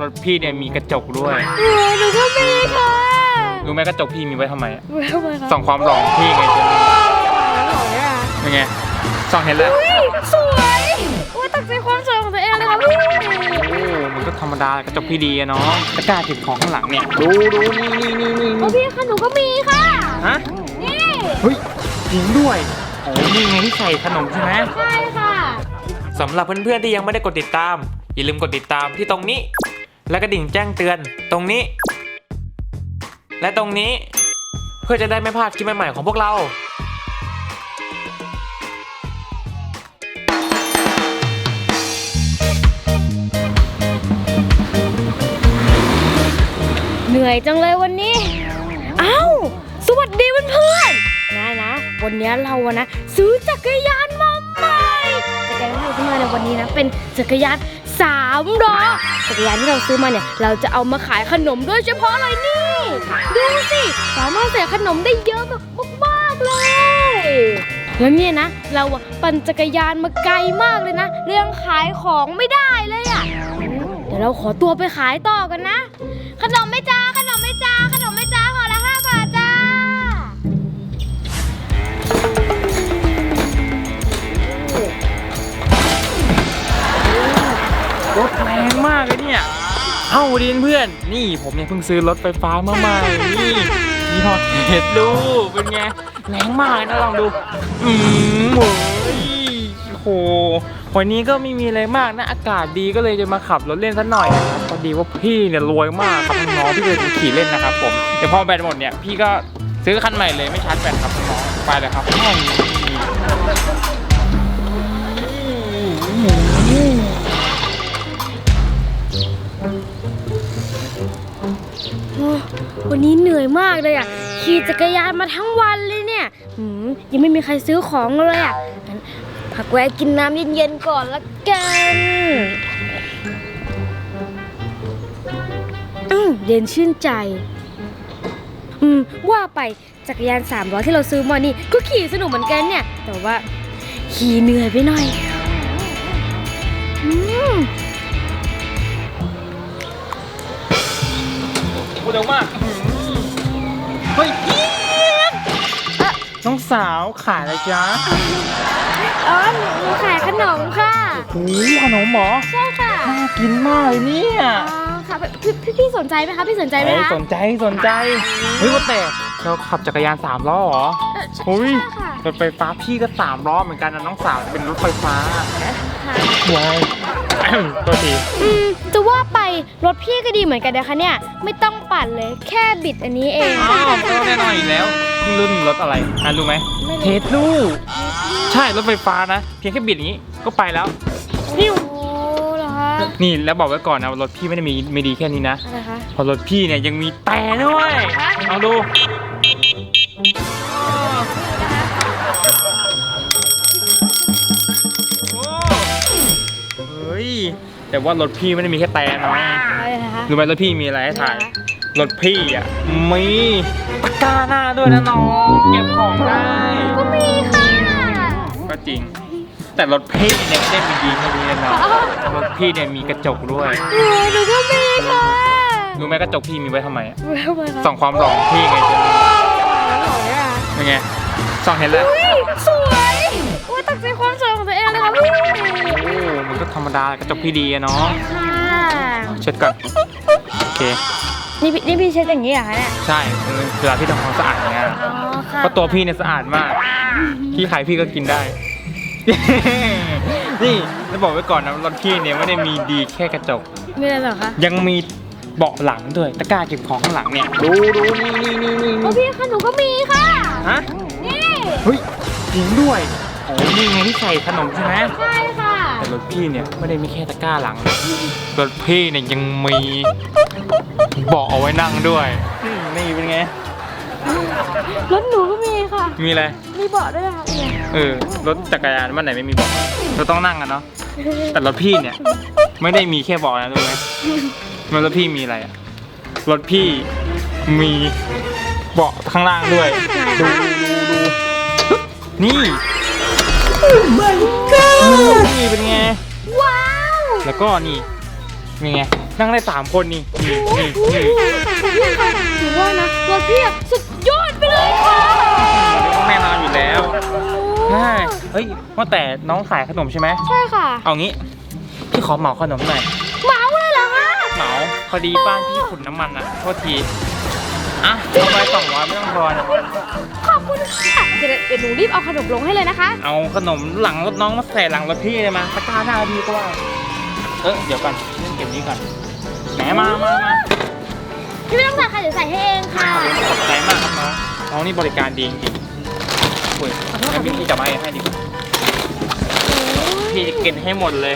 รถพี่เนี่ยมีกระจกด้วยเออหนูก็มีค่ะรู้ไหมกระจกพี่มีไว้ทำไมอะทำไมคะส่องความหล่อของพี่ไงจ๊ะหล่อเนี่ยเป็นไงส่องเห็นแล้วอุ้ยสวยอุ้ยตักใจความสวยของตัวเองเลยค่ะพี่โอ้มันก็ธรรมดากระจกพี่ดีอะเนาะตะกร้าเก็บของข้างหลังเนี่ยดูดูนี่นี่นี่นี่โอ้พี่ค่ะหนูก็มีค่ะ ฮะนี่เฮ้ยจริงด้วยโอ้นี่ไงที่ใส่ขนมใช่ไหมใช่ค่ะสำหรับเพื่อนๆที่ยังไม่ได้กดติดตาม อย่าลืมกดติดตามที่ตรงนี้ และกระดิ่งแจ้งเตือนตรงนี้ และตรงนี้เพื่อจะได้ไม่พลาดคลิปใหม่ๆของพวกเราเหนื่อยจังเลยวันนี้ เอ้า สวัสดีเพื่อนๆนะนะ วันนี้เราอะนะ ซื้อจักรยานมาใหม่ จักรยานที่เราซื้อมาในวันนี้นะ เป็นจักรยาน สามล้อจักรยานที่เราซื้อมาเนี่ย เราจะเอามาขายขนมโดยเฉพาะเลยนี่ ดูสิสามารถใส่ขนมได้เยอะแบบมากเลย แล้วเนี่ยนะ เราอะปั่นจักรยานมาไกลมากเลยนะเรื่องขายของไม่ได้เลยอะเดี๋ยวเราขอตัวไปขายต่อกันนะ ขนมไม่จ้าขนมไม่จ้าขนมไม่จ้า รถแรงมากเลยเนี่ย เอ้าดินเพื่อน นี่ผมเนี่ยเพิ่งซื้อรถไฟฟ้ามาใหม่นี่นี่ฮอเห็ดดูเป็นไงแรงมากนะลองดู อืมโอ้ยโอ้โหวันนี้ก็ไม่มีอะไรมากนะ อากาศดีก็เลยจะมาขับรถเล่นสักหน่อยนะครับพอดีว่าพี่เนี่ยรวยมากครับน้องพี่เลยจะขี่เล่นนะครับผมเดี๋ยวพอแบตหมดเนี่ยพี่ก็ซื้อคันใหม่เลยไม่ชาร์จแบตครับน้องไปเลยครับ วันนี้เหนื่อยมากเลยอะ ขี่จักรยานมาทั้งวันเลยเนี่ยหืมยังไม่มีใครซื้อของเลยอะงั้นพักแวะกินน้ำเย็นๆก่อนละกันอืมเย็นชื่นใจ อืมว่าไปจักรยานสามล้อที่เราซื้อมานี่ก็ขี่สนุกเหมือนกันเนี่ย แต่ว่าขี่เหนื่อยไปหน่อย อืม เร็วมากเฮ้ยน้องสาวขายอะไรจ๊ะอ๋อหนูขายขนมค่ะ โอ้ยขนมเหรอใช่ค่ะน่ากินมากเลยเนี่ยอ๋อค่ะพี่พี่พี่สนใจไหมคะ พี่สนใจไหมเฮ้ยคะสนใจสนใจเฮ้ยว่าแต่เราขับจักรยานสามล้อเหรอเอ่อใช่เฮ้ยใช่ค่ะรถไฟฟ้าพี่ก็สามล้อเหมือนกันนะน้องสาวเป็นรถไฟฟ้าค่ะว้าย ตัวทีอืมจะว่าไปรถพี่ก็ดีเหมือนกันนะคะเนี่ย ไม่ต้องปั่นเลยแค่บิดอันนี้เอง อ้าวก็แน่นอนอีกแล้วรุ่นรถอะไรอะรู้ไหมไม่รู้ เทสลูใช่รถไฟฟ้านะ เพียงแค่บิดอย่างนี้ ก็ไปแล้วนิวโอ้เหรอคะนี่แล้วบอกไว้ก่อนนะว่ารถพี่ไม่ได้มีไม่ดีแค่นี้นะ อะไรคะเพอรถพี่เนี่ยยังมีแต่ด้วยลองดู แต่ว่ารถพี่ไม่ได้มีแค่แต่นะอะไรนะคะรู้ไหมรถพี่มีอะไรให้ถ่าย รถพี่อะมีตะกร้าหน้าด้วยนะน้อง เก็บของได้ ก็มีค่ะก็จริง แต่รถพี่เนี่ยไม่ได้มีดีแค่นี้นะน้องรถพี่เนี่ยมีกระจกด้วยเออหนูก็มีค่ะรู้ไหมกระจกพี่มีไว้ทำไมอะทำไมคะส่องความหล่อของพี่ไงจ๊ะหล่อเนี่ยเป็นไงส่องเห็นแล้วอุ้ยสวยอุ้ย รรมดากระจกพี่ดีอะเนาะค่ะเช็ดก่อนโอเค นี่พี่นี่พี่เช็ดอย่างนี้เหรอคะเนี่ย ใช่เวลาพี่ทำความสะอาดเนี่ยอ๋อค่ะเพราะตัวพี่เนี่ยสะอาดมากพี่ขายพี่ก็กินได้ นี่จะบอกไว้ก่อนนะรถพี่เนี่ยไม่ได้มีดีแค่กระจก มีอะไรเหรอคะยังมีเบาะหลังด้วยตะกร้าเก็บของข้างหลังเนี่ยดูดูนี่นี่นี่นี่โอ้พี่ค่ะหนูก็มีค่ะ ฮะนี่ เฮ้ยจริงด้วยโอ้นี่ไงที่ใส่ขนมใช่ไหมใช่ค่ะแต่ รถพี่เนี่ยไม่ได้มีแค่ตะกร้าหลังนะรถพี่เนี่ยยังมีเบาะเอาไว้นั่งด้วยอืมนี่เป็นไง รถหนูก็มีค่ะ มีอะไร มีเบาะด้วยค่ะเนี่ยเออ รถจักรยานบ้านไหนไม่มีเบาะเราต้องนั่งกันเนาะ แต่รถพี่เนี่ย ไม่ได้มีแค่เบาะนะรู้ไหมมันรถพี่มีอะไรอะรถพี่มีเบาะข้างล่างด้วย ดูดูดูนี่ นี่เป็นไง ว้าว แล้วก็นี่เป็นไง นั่งได้สามคนนี่นี่โอ้โหนี่นี่พี่คะถือว่านะรถพี่อะสุดยอดไปเลยค่ะแน่นอนอยู่แล้วใช่เฮ้ยว่าแต่น้องขายขนมใช่ไหมใช่ค่ะ เอางี้ พี่ขอเหมาขนมหน่อย เหมาเลยเหรอคะเหมาพอดีบ้านพี่ขุนน้ำมันอะโทษที อะเอาไปสองร้อยไม่ต้องทอนขอบ คุณค่ะเดี๋ยวเดี๋ยวหนูรีบเอาขนมลงให้เลยนะคะ เอาขนมหลังรถน้องมาใส่หลังรถพี่เลยมาตะกร้าหน้าพี่ก็ว่า เออเดี๋ยวก่อนเล่นเกมนี้ก่อนแหมมามามาพี่ไม่ต้องใส่ค่ะเดี๋ยวใส่ให้เองค่ะ ขอบใจมากครับน้องน้องนี่บริการดีจริงๆอุ้ยงั้นพี่จะมาให้ดีกว่าพี่จะกินให้หมดเลย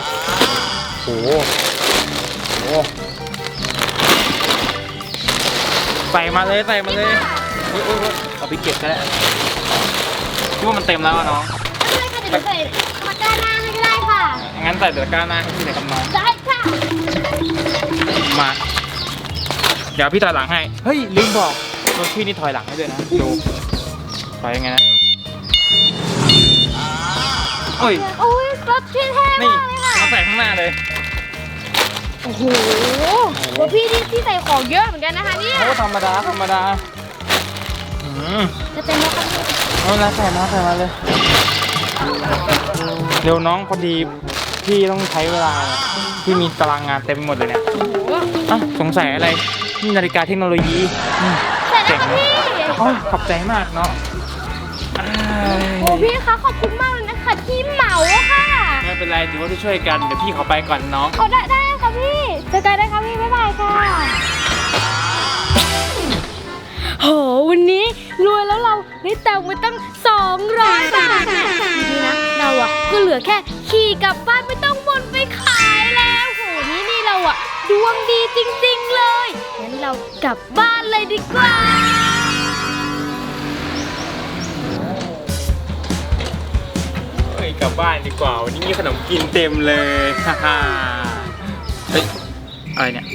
โอ้โหโอ้โหใส่มาเลยใส่มาเลย อุ๊ยอุ๊ยอุ๊ยเอาไปเก็บก็ได้คิดว่ามันเต็มแล้วอะน้อง ไม่เป็นไรค่ะเดี๋ยวหนูใส่ตะกร้าหน้าให้ก็ได้ค่ะ งั้นใส่ตะกร้าหน้าให้พี่หน่อยครับน้องได้ค่ะมา เดี๋ยวพี่ถอยหลังให้ เฮ้ยลืมบอกรถพี่นี่ถอยหลังให้ด้วยนะ ดูถอยยังไงนะโอ้ย โอ้ยรถพี่เท่นี่มากเลยค่ะเอาใส่ข้างหน้าเลยโอ้โหรถพี่ที่ที่ใส่ของเยอะเหมือนกันนะคะเนี่ย โอ้ธรรมดาธรรมดาอืม จะเป็นรถคันนี้เอาละใส่มาใส่มาเลย เร็วน้องพอดีพี่ต้องใช้เวลาพี่มีตารางงานเต็มไปหมดเลยเนี่ย โอ้โหอะสงสัยอะไรนี่นาฬิกาเทคโนโลยีอืมเสร็จแล้วค่ะพี่ โอ้ยขอบใจมากเนาะอ้ายโอ้พี่คะขอบคุณมากเลยนะคะที่เหมาอะค่ะไม่เป็นไรถือว่าช่วยๆกัน เดี๋ยวพี่ขอไปก่อนน้อง เอาได้ได้ค่ะพี่เจอกันได้ค่ะพี่บ๊ายบายค่ะ โห วันนี้รวยแล้วเราได้ตังค์มาตั้ง200บาทเนี่ยทีนี้นะเราอะก็เหลือแค่ขี่กลับบ้านไม่ต้องวนไปขายแล้วโหนี่นี่เราอะดวงดีจริงๆเลยงั้นเรากลับบ้านเลยดีกว่าเฮ้ยกลับบ้านดีกว่า วันนี้มีขนมกินเต็มเลย ฮ่าฮ่าเฮ้ย อะไรเนี่ย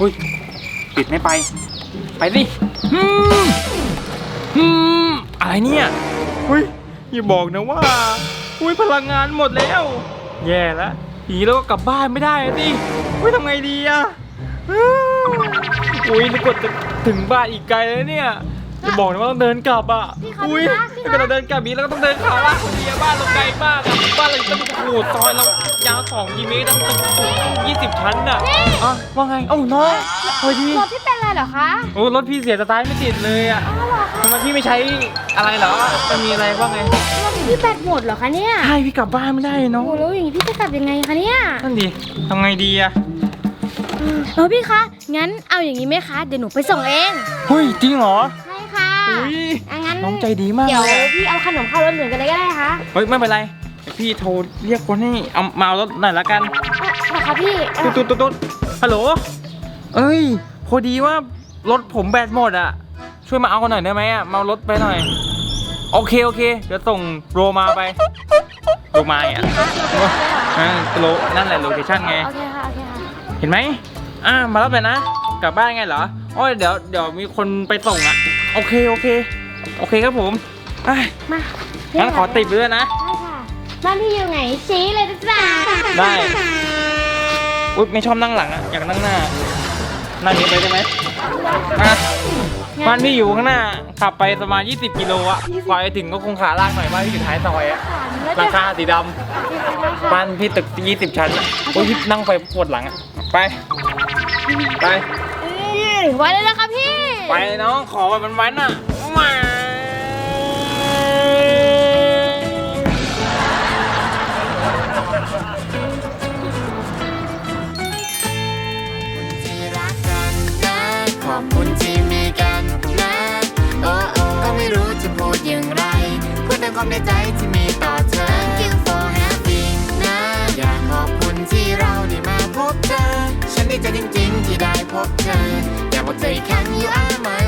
อุ้ย ปิดไม่ไป ไปสิ ฮึมฮึมอะไรเนี่ยอุ้ยอย่าบอกนะว่า อุ้ยพลังงานหมดแล้ว แย่แล้วผีแล้วก็กลับบ้านไม่ได้อะสิอุ้ยทำไงดีอะอื้ออุ้ยนี่กดจะถึงบ้านอีกไกลแล้วเนี่ย จะบอกนะว่าต้องเดินกลับอะพี่คะอุ้ยพี่คะถ้าเกิดเราเดินกลับนี้เราก็ต้องเดินขาลากคนเดียวบ้านเราไกลมากอะบ้านเราต้องโอ้โหซอยเรายาวสองกิโลเมตรต้องยี่สิบชั้นอะอะว่าไงเอ้าน้องพอดีรถพี่เป็นอะไรเหรอคะโอ้รถพี่เสียสตาร์ทไม่ติดเลยอะอ้าวเหรอคะทำไมพี่ไม่ใช้อะไรเหรอมันมีอะไรบ้างไงรถพี่แบตหมดเหรอคะเนี่ยใช่พี่กลับบ้านไม่ได้เนาะโอ้แล้วอย่างนี้พี่จะกลับยังไงคะเนี่ยนั่นดิทำไงดีอะเออพี่คะงั้นเอาอย่างนี้ไหมคะเดี๋ยวหนูไปส่งเองเฮ้ยจริงเหรอใช่ ค่ะอุ้ยอะงั้นน้องใจดีมากเดี๋ยวเลยอะพี่เอาขนมเข้ารถเหมือนกันเลยก็ได้คะเฮ้ยไม่เป็นไรเดี๋ยวพี่โทรเรียกคนให้เอามาเอารถหน่อยละกันนะคะพี่เอ่อตุ๊ดตุ๊ดตุ๊ดฮัลโหล เอ้ย พอดีว่ารถผมแบตหมดอะช่วยมาเอากันหน่อยได้ไหมอะมาเอารถไปหน่อย โอเคโอเค เดี๋ยวส่งโรมาไป โรมาอะอ่าโลนั่นแหละโลเคชั่นไง โอเคค่ะโอเคค่ะ เห็นไหมอ่ามารับเลยนะ กลับบ้านไงเหรออ๋อเดี๋ยวเดี๋ยวมีคนไปส่งอะโอเคโอเค โอเคครับผมอะมางั้นขอติดไปด้วยนะ ได้ค่ะ บ้านพี่อยู่ไหนชี้เลยนะจ๊ะได้ อุ๊ยไม่ชอบนั่งหลังอะอยากนั่งหน้า นั่งนี้ไปได้ไหมอะบ้านพี่อยู่ข้างหน้า ขับไปประมาณ 20 กิโลอะกว่าจะถึงก็คงขาลากหน่อยบ้านพี่อยู่ท้ายซอยอะแล้วหลัจะงคาสีดำบ้านพี่ตึก 20 ชั้นอะโอ้ยพี่นั่งไปปวดหลังอะไป ไปอืม ไว้เลยนะคะพี่ไปน้องขอแบบมันๆน่ะมาที่รักกันนะขอบคุณที่มีกันนะโอ้โอ้ก็ไม่รู้จะพูดอย่างไร พูดแต่ความในใจที่มีต่อเธอ Thank you for having นะ อยากขอบคุณที่เราได้มาพบเธอ ฉันดีใจจริงๆ hope turn. That will take you are mine.